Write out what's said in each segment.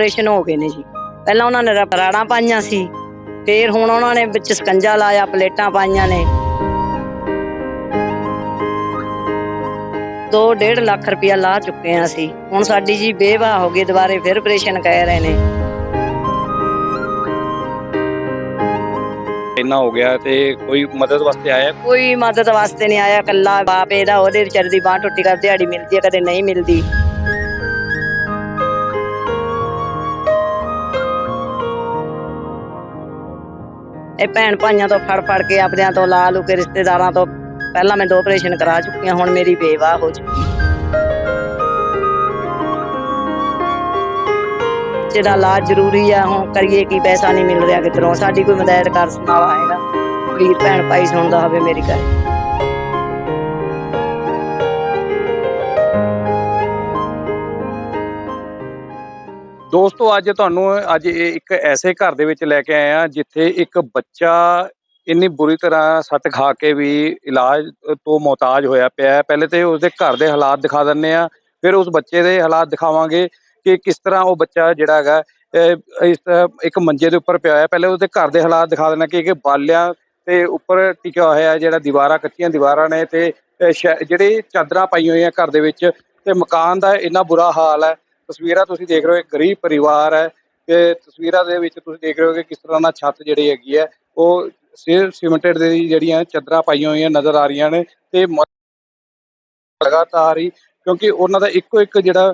Operation ਹੋ ਗਏ ਨੇ ਜੀ। ਪਹਿਲਾਂ ਉਹਨਾਂ ਨੇ ਰਾੜਾਂ ਪਾਈਆਂ ਸੀ ਫਿਰ ਹੁਣ ਉਹਨਾਂ ਨੇ ਵਿੱਚ ਸਕੰਜਾ ਲਾਇਆ ਪਲੇਟਾਂ ਪਾਈਆਂ ਨੇ। 2.5 ਲੱਖ ਰੁਪਇਆ ਲਾ ਚੁੱਕੇ ਆ ਅਸੀਂ। ਹੁਣ ਸਾਡੀ ਜੀ ਬੇਵਾ ਹੋ ਗਈ ਦੁਬਾਰੇ ਫਿਰ ਆਪਰੇਸ਼ਨ ਕਹਿ ਰਹੇ ਨੇ। ਇੰਨਾ ਹੋ ਗਿਆ ਤੇ ਕੋਈ ਮਦਦ ਵਾਸਤੇ ਆਇਆ? ਕੋਈ ਮਦਦ ਵਾਸਤੇ ਨਹੀਂ ਆਇਆ ਕੱਲਾ ਬਾਪ ਇਹਦਾ ਉਹਦੇ ਵਿਚਾਰੇ ਦੀ ਬਾਹ ਟੁੱਟੀ ਕਰ ਦਿਹਾੜੀ ਮਿਲਦੀ ਹੈ ਕਦੇ ਨਹੀਂ ਮਿਲਦੀ। ਇਹ ਭੈਣ ਭਾਈਆਂ ਤੋਂ ਫੜ ਫੜ ਕੇ ਆਪਣਿਆਂ ਤੋਂ ਲਾ ਲੂ ਕੇ ਰਿਸ਼ਤੇਦਾਰਾਂ ਤੋਂ। ਪਹਿਲਾਂ ਮੈਂ ਦੋ ਆਪਰੇਸ਼ਨ ਕਰਾ ਚੁੱਕੀ ਹਾਂ, ਹੁਣ ਮੇਰੀ ਬੇਵਾਹ ਹੋ ਚੁੱਕੀ ਜਿਹੜਾ ਇਲਾਜ ਜ਼ਰੂਰੀ ਆ, ਹੁਣ ਕਰੀਏ ਕੀ, ਪੈਸਾ ਨਹੀਂ ਮਿਲ ਰਿਹਾ ਕਿਧਰੋਂ। ਸਾਡੀ ਕੋਈ ਮਦਦ ਕਰ ਸੁਣਾਵਾ ਹੈਗਾ। ਵੀਰ ਭੈਣ ਭਾਈ ਸੁਣਦਾ ਹੋਵੇ ਮੇਰੀ ਗੱਲ। ਦੋਸਤੋ, ਅੱਜ ਤੁਹਾਨੂੰ, ਅੱਜ ਇਹ ਇੱਕ ਐਸੇ ਘਰ ਦੇ ਵਿੱਚ ਲੈ ਕੇ ਆਏ ਆ ਜਿੱਥੇ ਇੱਕ ਬੱਚਾ ਇੰਨੀ ਬੁਰੀ ਤਰ੍ਹਾਂ ਸੱਟ ਖਾ ਕੇ ਵੀ ਇਲਾਜ ਤੋਂ ਮੁਹਤਾਜ ਹੋਇਆ ਪਿਆ ਹੈ। ਪਹਿਲੇ ਤੇ ਉਸਦੇ ਘਰ ਦੇ ਹਾਲਾਤ ਦਿਖਾ ਦਿੰਨੇ ਆ ਫਿਰ ਉਸ ਬੱਚੇ ਦੇ ਹਾਲਾਤ ਦਿਖਾਵਾਂਗੇ ਕਿ ਕਿਸ ਤਰ੍ਹਾਂ ਉਹ ਬੱਚਾ ਜਿਹੜਾ ਹੈਗਾ ਇਸ ਇੱਕ ਮੰਜੇ ਦੇ ਉੱਪਰ ਪਿਆ ਹੋਇਆ ਪਹਿਲੇ ਉਸਦੇ ਘਰ ਦੇ ਹਾਲਾਤ ਦਿਖਾ ਦੇਣਾ ਕਿ ਕਿ ਬਾਲਿਆਂ ਤੇ ਉੱਪਰ ਟਿਕਿਆ ਹੋਇਆ ਜਿਹੜਾ ਦੀਵਾਰਾਂ, ਕੱਚੀਆਂ ਦੀਵਾਰਾਂ ਨੇ ਤੇ ਸ਼ੈ- ਜਿਹੜੇ ਚਾਦਰਾਂ ਪਾਈਆਂ ਹੋਈਆਂ ਘਰ ਦੇ ਵਿੱਚ ਤੇ ਮਕਾਨ ਦਾ ਇੰਨਾ ਬੁਰਾ ਹਾਲ ਹੈ ਤਸਵੀਰਾਂ ਤੁਸੀਂ ਦੇਖ ਰਹੇ ਹੋ, ਇੱਕ ਗਰੀਬ ਪਰਿਵਾਰ ਹੈ ਤੇ ਤਸਵੀਰਾਂ ਦੇ ਵਿੱਚ ਤੁਸੀਂ ਦੇਖ ਰਹੇ ਹੋ ਕਿ ਕਿਸ ਤਰ੍ਹਾਂ ਨਾਲ ਛੱਤ ਜਿਹੜੀ ਹੈਗੀ ਹੈ, ਉਹ ਸਿਰ ਸੀਮੈਂਟਡ ਜਿਹੜੀਆਂ ਚਾਦਰਾਂ ਪਾਈਆਂ ਹੋਈਆਂ ਨਜ਼ਰ ਆ ਰਹੀਆਂ ਨੇ ਤੇ ਲਗਾਤਾਰ ਹੀ, ਕਿਉਂਕਿ ਉਹਨਾਂ ਦਾ ਇੱਕੋ ਇੱਕ ਜਿਹੜਾ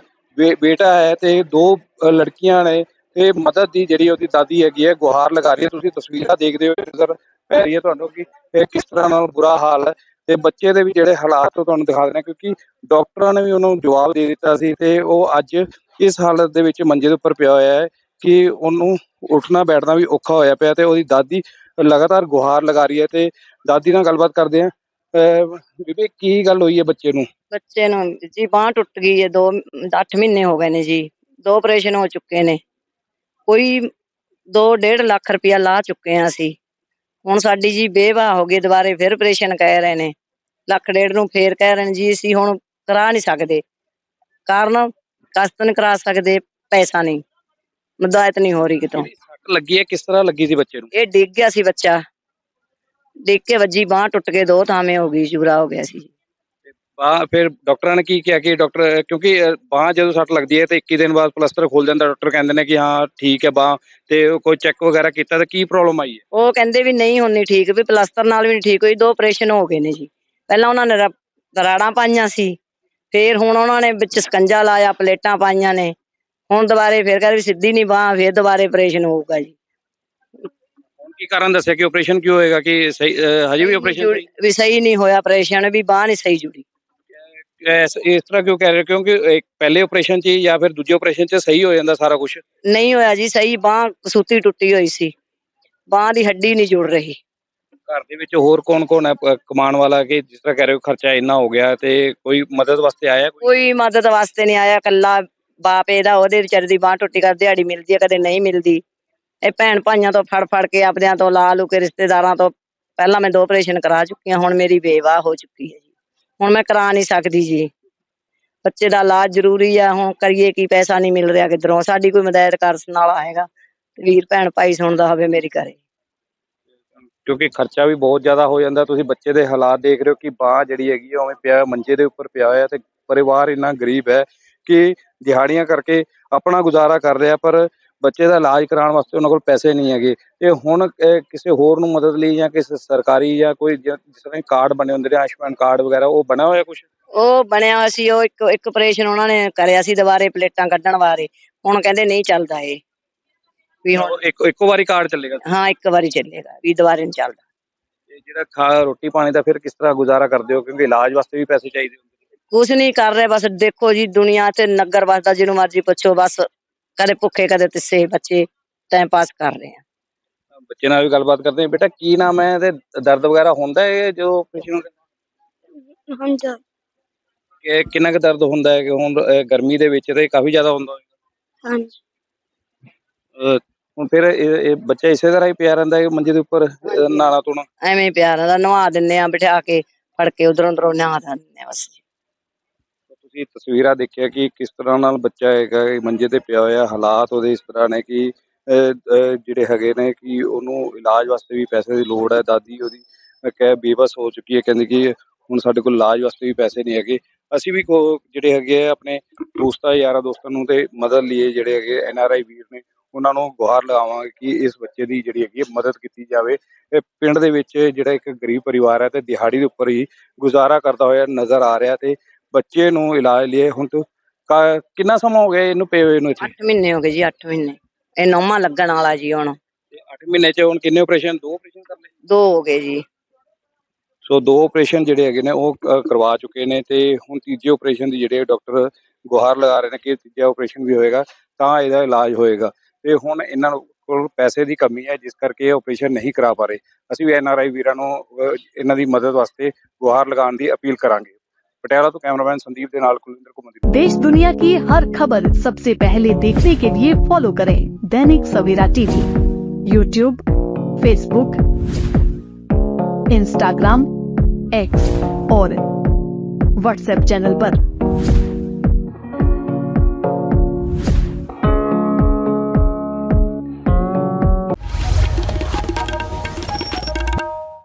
ਬੇਟਾ ਹੈ ਤੇ ਦੋ ਲੜਕੀਆਂ ਨੇ ਤੇ ਮਦਦ ਦੀ ਜਿਹੜੀ ਉਹਦੀ ਦਾਦੀ ਹੈਗੀ ਹੈ, ਗੁਹਾਰ ਲਗਾ ਰਹੀ ਹੈ। ਤੁਸੀਂ ਤਸਵੀਰਾਂ ਦੇਖਦੇ ਹੋ ਨਜ਼ਰ ਪੈ ਰਹੀ ਹੈ ਤੁਹਾਨੂੰ ਕਿ ਇਹ ਕਿਸ ਤਰ੍ਹਾਂ ਨਾਲ ਬੁਰਾ ਹਾਲ ਹੈ ਤੇ ਬੱਚੇ ਦੇ ਵੀ ਜਿਹੜੇ ਹਾਲਾਤ ਉਹ ਤੁਹਾਨੂੰ ਦਿਖਾ ਦੇਣਾ ਕਿਉਂਕਿ ਡਾਕਟਰਾਂ ਨੇ ਵੀ ਉਹਨੂੰ ਜਵਾਬ ਦੇ ਦਿੱਤਾ ਸੀ ਤੇ ਉਹ ਅੱਜ ਇਸ ਹਾਲਤ ਦੇ ਵਿੱਚ ਮੰਜੇ ਦੇ ਉੱਪਰ ਪਿਆ ਹੋਇਆ ਹੈ ਕਿ ਉਹਨੂੰ ਉੱਠਣਾ, ਬੈਠਣਾ ਵੀ ਔਖਾ ਹੋਇਆ ਪਿਆ ਤੇ ਉਹਦੀ ਦਾਦੀ ਲਗਾਤਾਰ ਗੁਹਾਰ ਲਗਾ ਰਹੀ ਹੈ ਤੇ ਦਾਦੀ ਨਾਲ ਗੱਲਬਾਤ ਕਰਦੇ ਆ ਬੀਬੀ, ਕੀ ਗੱਲ ਹੋਈ ਹੈ ਬੱਚੇ ਨੂੰ? ਬੱਚੇ ਨੂੰ ਜੀ ਬਾਹ ਟੁੱਟ ਗਈ ਹੈ, ਦੋ 8 ਮਹੀਨੇ ਹੋ ਗਏ ਨੇ ਜੀ, ਦੋ ਆਪਰੇਸ਼ਨ ਹੋ ਚੁੱਕੇ ਨੇ। ਕੋਈ 2.5 ਲੱਖ ਰੁਪਇਆ ਲਾ ਚੁੱਕੇ ਆ ਅਸੀਂ। ਹੁਣ ਸਾਡੀ ਜੀ ਬੇਵਾ ਹੋ ਗਈ, ਦੁਬਾਰੇ ਫਿਰ ਆਪਰੇਸ਼ਨ ਕਹਿ ਰਹੇ ਨੇ। ਲੱਖ ਡੇਢ ਨੂੰ ਫੇਰ ਕਹਿ ਰਹੇ ਨੇ ਜੀ, ਅਸੀਂ ਹੁਣ ਕਰਾ ਨਹੀਂ ਸਕਦੇ। ਕਾਰਨ ਕਸਤ ਨਹੀਂ ਕਰਾ ਸਕਦੇ ਪੈਸਾ ਨਹੀਂ। ਮਦਦ ਨਹੀਂ ਹੋ ਰਹੀ ਕਿਤੋਂ। ਸੱਟ ਲੱਗੀ ਹੈ ਕਿਸ ਤਰ੍ਹਾਂ ਲੱਗੀ ਸੀ ਬੱਚੇ ਨੂੰ? ਇਹ ਡਿੱਗ ਗਿਆ ਸੀ ਬੱਚਾ। ਡਿੱਗ ਕੇ ਵੱਜੀ ਬਾਹ ਟੁੱਟ ਕੇ ਦੋ ਥਾਵੇਂ ਹੋ ਗਈ ਚੂਰਾ ਹੋ ਗਿਆ ਸੀ। ਬਾਹ ਫਿਰ ਡਾਕਟਰਾਂ ਨੇ ਕੀ ਕਿਹਾ ਕਿ ਡਾਕਟਰ ਕਿਉਂਕਿ ਬਾਹ ਜਦੋਂ ਸੱਟ ਲੱਗਦੀ ਹੈ ਤੇ 21 ਦਿਨ ਬਾਅਦ ਪਲਸਟਰ ਖੁੱਲ ਜਾਂਦਾ ਡਾਕਟਰ ਕਹਿੰਦੇ ਨੇ ਕਿ ਹਾਂ ਠੀਕ ਹੈ ਬਾਹ ਤੇ ਕੋਈ ਚੈੱਕ ਵਗੈਰਾ ਕੀਤਾ ਤੇ ਕੀ ਪ੍ਰੋਬਲਮ ਆਈ ਹੈ? ਉਹ ਕਹਿੰਦੇ ਵੀ ਨਹੀਂ ਹੁੰਨੀ ਠੀਕ ਵੀ ਪਲਸਤਰ ਨਾਲ ਵੀ ਨਹੀਂ ਠੀਕ ਹੋਈ ਦੋ ਆਪਰੇਸ਼ਨ ਹੋ ਗਏ ਨੇ ਜੀ। ਪਹਿਲਾਂ ਉਹਨਾਂ ਨੇ ਰਾ- ਰਾੜਾਂ ਪਾਈਆਂ ਸੀ। ਫਿਰ ਹੁਣ ਉਹਨਾਂ ਨੇ ਵਿੱਚ ਸਕੰਜਾ ਲਾਇਆ ਪਲੇਟਾਂ ਪਾਈਆਂ ਨੇ। ਹੁਣ ਦੁਬਾਰੇ ਫਿਰ ਕਹਿੰਦੇ ਵੀ ਸਿੱਧੀ ਨਹੀਂ ਬਾਹ ਫਿਰ ਦੁਬਾਰੇ ਆਪਰੇਸ਼ਨ ਹੋਊਗਾ ਜੀ। ਕੀ ਕਾਰਨ ਦੱਸਿਆ ਕਿ ਆਪਰੇਸ਼ਨ ਕਿਉਂ ਹੋਏਗਾ? ਕਿ ਸਹੀ ਅਹ, ਹਜੇ ਵੀ ਆਪਰੇਸ਼ਨ ਵੀ ਸਹੀ ਨਹੀਂ ਹੋਇਆ ਆਪਰੇਸ਼ਨ ਵੀ ਬਾਹ ਨਹੀਂ ਸਹੀ ਜੁੜੀ। ਇਸ ਇਸ ਤਰ੍ਹਾਂ ਕਿਉਂ ਕਹਿ ਰਹੇ ਹੋ? ਕਿਉਂਕਿ ਇੱਕ ਪਹਿਲੇ ਆਪਰੇਸ਼ਨ 'ਚ ਹੀ ਜਾਂ ਫਿਰ ਦੂਜੇ ਆਪਰੇਸ਼ਨ 'ਚ ਸਹੀ ਹੋ ਜਾਂਦਾ ਸਾਰਾ ਕੁਝ ਨਹੀਂ ਹੋਇਆ ਜੀ ਸਹੀ ਬਾਹ ਕਸੂਤੀ ਟੁੱਟੀ ਹੋਈ ਸੀ। ਬਾਹ ਦੀ ਹੱਡੀ ਨਹੀਂ ਜੁੜ ਰਹੀ। ਘਰ ਦੇ ਵਿੱਚ ਹੋਰ ਕੌਣ-ਕੌਣ ਹੈ ਪ- ਕਮਾਉਣ ਵਾਲਾ ਕਿ ਜਿਸ ਤਰ੍ਹਾਂ ਕਹਿ ਰਹੇ ਹੋ ਖਰਚਾ ਇੰਨਾ ਹੋ ਗਿਆ ਤੇ ਕੋਈ ਮਦਦ ਵਾਸਤੇ ਆਇਆ ਕੋਈ? ਕੋਈ ਮਦਦ ਵਾਸਤੇ ਨਹੀਂ ਆਇਆ ਕੱਲਾ ਬਾਪ ਇਹਦਾ ਉਹਦੇ ਵਿਚਾਰੇ ਦੀ ਬਾਹ ਟੁੱਟੀ ਕਰ ਦਿਹਾੜੀ ਮਿਲਦੀ ਹੈ, ਕਦੇ ਨਹੀਂ ਮਿਲਦੀ। ਇਹ ਭੈਣ ਭਾਈਆਂ ਤੋਂ ਫੜ ਫੜ ਕੇ ਆਪਣਿਆਂ ਤੋਂ ਲਾ ਲੂ ਕੇ ਰਿਸ਼ਤੇਦਾਰਾਂ ਤੋਂ ਪਹਿਲਾਂ ਮੈਂ ਦੋ ਆਪਰੇਸ਼ਨ ਕਰਾ ਚੁੱਕੀ ਹਾਂ, ਹੁਣ ਮੇਰੀ ਬੇਵਾਹ ਹੋ ਚੁੱਕੀ ਹੈ ਜੀ। ਹੁਣ ਮੈਂ ਕਰਾ ਨਹੀਂ ਸਕਦੀ ਜੀ। ਬੱਚੇ ਦਾ ਇਲਾਜ ਜ਼ਰੂਰੀ ਆ, ਹੁਣ ਕਰੀਏ ਕੀ, ਪੈਸਾ ਨਹੀਂ ਮਿਲ ਰਿਹਾ ਕਿਧਰੋਂ। ਸਾਡੀ ਕੋਈ ਮਦਦ ਕਰ ਵਾਲਾ ਹੈਗਾ। ਵੀਰ, ਭੈਣ ਭਾਈ ਸੁਣਦਾ ਹੋਵੇ ਮੇਰੀ ਕਰੇ ਕਿਉਂਕਿ ਖਰਚਾ ਵੀ ਬਹੁਤ ਜ਼ਿਆਦਾ ਹੋ ਜਾਂਦਾ, ਤੁਸੀਂ ਬੱਚੇ ਦੇ ਹਾਲਾਤ ਦੇਖ ਰਹੇ ਹੋ ਕਿ ਬਾਹ ਜਿਹੜੀ ਹੈਗੀ ਉਵੇਂ ਪਿਆ, ਮੰਜੇ ਦੇ ਉੱਪਰ ਪਿਆ ਹੋਇਆ ਤੇ ਪਰਿਵਾਰ ਇੰਨਾ ਗਰੀਬ ਹੈ ਕਿ ਦਿਹਾੜੀਆਂ ਕਰਕੇ ਆਪਣਾ ਗੁਜ਼ਾਰਾ ਕਰ ਰਿਹਾ, ਪਰ ਬੱਚੇ ਦਾ ਇਲਾਜ ਕਰਾਉਣ ਵਾਸਤੇ ਉਹਨਾਂ ਕੋਲ ਪੈਸੇ ਨਹੀਂ ਹੈਗੇ। ਤੇ ਹੁਣ ਕਿਸੇ ਹੋਰ ਨੂੰ ਮਦਦ ਲਈ ਜਾਂ ਕਿਸੇ ਸਰਕਾਰੀ ਜਾਂ ਕੋਈ ਜਿਸ ਤਰ੍ਹਾਂ ਕਾਰਡ ਬਣੇ ਹੁੰਦੇ ਨੇ, ਆਯੁਸ਼ਮਾਨ ਕਾਰਡ ਵਗੈਰਾ, ਉਹ ਬਣਿਆ ਹੋਇਆ ਕੁਝ ਉਹ ਬਣਿਆ ਹੋਇਆ ਸੀ, ਉਹ ਇੱਕ ਇੱਕ ਆਪਰੇਸ਼ਨ ਉਹਨਾਂ ਨੇ ਕਰਿਆ ਸੀ ਦੁਬਾਰੇ, ਪਲੇਟਾਂ ਕੱਢਣ ਬਾਰੇ। ਹੁਣ ਕਹਿੰਦੇ ਨਹੀਂ ਚੱਲਦਾ ਇਹ। ਵੀ ਹੁਣ ਇੱਕ ਇੱਕੋ ਵਾਰੀ ਕਾਰਡ ਚੱਲੇਗਾ? ਹਾਂ ਇੱਕ ਵਾਰੀ ਚੱਲੇਗਾ ਵੀ ਦੁਬਾਰੇ ਨਹੀਂ ਚੱਲਦਾ। ਤੇ ਜਿਹੜਾ ਖਾ ਰੋਟੀ ਪਾਣੀ ਦਾ ਫਿਰ ਕਿਸ ਤਰ੍ਹਾਂ ਗੁਜ਼ਾਰਾ ਕਰਦੇ ਹੋ? ਕਿਉਂਕਿ ਇਲਾਜ ਵਾਸਤੇ ਵੀ ਪੈਸੇ ਚਾਹੀਦੇ ਹੁੰਦੇ ਕੁਛ ਨਹੀਂ ਕਰ ਰਹੇ ਬਸ ਦੇਖੋ ਜੀ ਦੁਨੀਆ ਤੇ ਨਗਰ ਵਸਦਾ ਜਿਹਨੂੰ ਮਰਜ਼ੀ ਪੁੱਛੋ ਬਸ ਕਦੇ ਭੁੱਖੇ ਕਦੇ ਤਿੱਸੇ ਬੱਚੇ ਟਾਈਮ ਪਾਸ ਕਰ ਰਹੇ ਆ। ਬੱਚੇ ਨਾਲ ਵੀ ਗੱਲਬਾਤ ਕਰਦੇ ਹਾਂ। ਬੇਟਾ ਕੀ ਨਾਮ ਹੈ ਤੇ ਦਰਦ ਵਗੈਰਾ ਹੁੰਦਾ ਹੈ ਜੋ ਆਪਰੇਸ਼ਨ ਹਮਜ਼ਾ ਕਿ ਕਿੰਨਾ ਕੁ ਦਰਦ ਹੁੰਦਾ ਹੈ? ਕਿ ਹੁਣ ਅਹ, ਗਰਮੀ ਦੇ ਵਿੱਚ ਤੇ ਕਾਫੀ ਜ਼ਿਆਦਾ ਹੁੰਦਾ ਹੋਵੇਗਾ ਹਾਂਜੀ। ਅਹ, ਹੁਣ ਫਿਰ ਇਹ ਇਹ ਬੱਚਾ ਇਸੇ ਤਰ੍ਹਾਂ ਹੀ ਪਿਆ ਰਹਿੰਦਾ ਹੈ ਮੰਜੇ ਦੇ ਉੱਪਰ ਨਾਲਾ ਤੋਣਾ ਐਵੇਂ ਪਿਆਰ ਦਾ ਨਵਾ ਦਿੰਨੇ ਆ ਬਿਠਾ ਕੇ ਫੜ ਕੇ ਉਧਰੋਂ ਉਧਰੋਂ ਨਹਾ ਦਿੰਨੇ ਆ ਬਸ ਤੁਸੀਂ ਤਸਵੀਰਾਂ ਦੇਖਿਆ ਕਿ ਕਿਸ ਤਰ੍ਹਾਂ ਨਾਲ ਬੱਚਾ ਹੈਗਾ ਇਹ ਮੰਜੇ ਤੇ ਪਿਆ ਹੋਇਆ ਹਾਲਾਤ ਉਹਦੇ ਇਸ ਤਰ੍ਹਾਂ ਨੇ ਕਿ ਜਿਹੜੇ ਹੈਗੇ ਨੇ ਕਿ ਉਹਨੂੰ ਇਲਾਜ ਵਾਸਤੇ ਵੀ ਪੈਸੇ ਦੀ ਲੋੜ ਹੈ ਦਾਦੀ ਉਹਦੀ ਕਹਿ ਬੇਬਸ ਹੋ ਚੁੱਕੀ ਹੈ ਕਹਿੰਦੀ ਕਿ ਹੁਣ ਸਾਡੇ ਕੋਲ ਇਲਾਜ ਵਾਸਤੇ ਵੀ ਪੈਸੇ ਨਹੀਂ ਹੈਗੇ। ਅਸੀਂ ਵੀ ਜਿਹੜੇ ਹੈਗੇ ਆ ਆਪਣੇ ਦੋਸਤਾਂ ਯਾਰਾਂ ਦੋਸਤਾਂ ਨੂੰ ਤੇ ਮਦਦ ਲਈ ਜਿਹੜੇ ਹੈਗੇ ਐਨ ਆਰ ਆਈ ਵੀਰ ਨੇ ਉਹਨਾਂ ਨੂੰ ਗੁਹਾਰ ਲਗਾਵਾਂਗੇ ਕਿ ਇਸ ਬੱਚੇ ਦੀ ਜਿਹੜੀ ਹੈਗੀ ਮਦਦ ਕੀਤੀ ਜਾਵੇ। ਇਹ ਪਿੰਡ ਦੇ ਵਿੱਚ ਜਿਹੜਾ ਇੱਕ ਗਰੀਬ ਪਰਿਵਾਰ ਹੈ ਤੇ ਦਿਹਾੜੀ ਦੇ ਉੱਪਰ ਹੀ ਗੁਜ਼ਾਰਾ ਕਰਦਾ ਹੋਇਆ ਨਜ਼ਰ ਆ ਰਿਹਾ ਤੇ ਬੱਚੇ ਨੂੰ ਇਲਾਜ ਲਈ ਹੁਣ ਤੋਂ ਕਿੰਨਾ ਸਮਾਂ ਹੋ ਗਿਆ ਇਹਨੂੰ ਪਏ ਹੋਏ ਨੂੰ ਇੱਥੇ? 8 ਮਹੀਨੇ ਹੋ ਗਏ ਜੀ 8 ਮਹੀਨੇ। ਇਹ ਨੌਵਾਂ ਲੱਗਣ ਵਾਲਾ ਜੀ ਹੁਣ। 8 ਮਹੀਨੇ ਚ ਹੁਣ ਕਿੰਨੇ ਆਪਰੇਸ਼ਨ ਦੋ ਆਪਰੇਸ਼ਨ ਕਰ ਲਏ? ਦੋ ਹੋ ਗਏ ਜੀ। ਸੋ ਦੋ ਆਪਰੇਸ਼ਨ ਜਿਹੜੇ ਹੈਗੇ ਨੇ ਉਹ ਕਰਵਾ ਚੁੱਕੇ ਨੇ ਤੇ ਹੁਣ ਤੀਜੇ ਆਪਰੇਸ਼ਨ ਦੀ ਜਿਹੜੇ ਡਾਕਟਰ ਗੁਹਾਰ ਲਗਾ ਰਹੇ ਨੇ ਕਿ ਤੀਜਾ ਆਪਰੇਸ਼ਨ ਵੀ ਹੋਏਗਾ ਤਾਂ ਇਹਦਾ ਇਲਾਜ ਹੋਏਗਾ। ਤੇ ਹੁਣ ਇਹਨਾਂ ਨੂੰ ਕੋਲ ਪੈਸੇ ਦੀ ਕਮੀ ਹੈ ਜਿਸ ਕਰਕੇ ਇਹ ਆਪਰੇਸ਼ਨ ਨਹੀਂ ਕਰਾ ਪਾ ਰਹੇ ਅਸੀਂ ਵੀ ਐਨ ਆਰ ਆਈ ਵੀਰਾਂ ਨੂੰ ਅ, ਇਹਨਾਂ ਦੀ ਮਦਦ ਵਾਸਤੇ ਗੁਹਾਰ ਲਗਾਉਣ ਦੀ ਅਪੀਲ ਕਰਾਂਗੇ ਪਟਿਆਲਾ ਤੋਂ ਕੈਮਰਾਮੈਨ ਸੰਦੀਪ ਦੇ ਨਾਲ ਕੁਲਿੰਦਰ ਕੁਮਾਰ ਦੀ देश दुनिया की हर खबर सबसे पहले देखने के लिए फॉलो करें Dainik Savera TV YouTube Facebook Instagram X और व्हाट्सएप चैनल पर।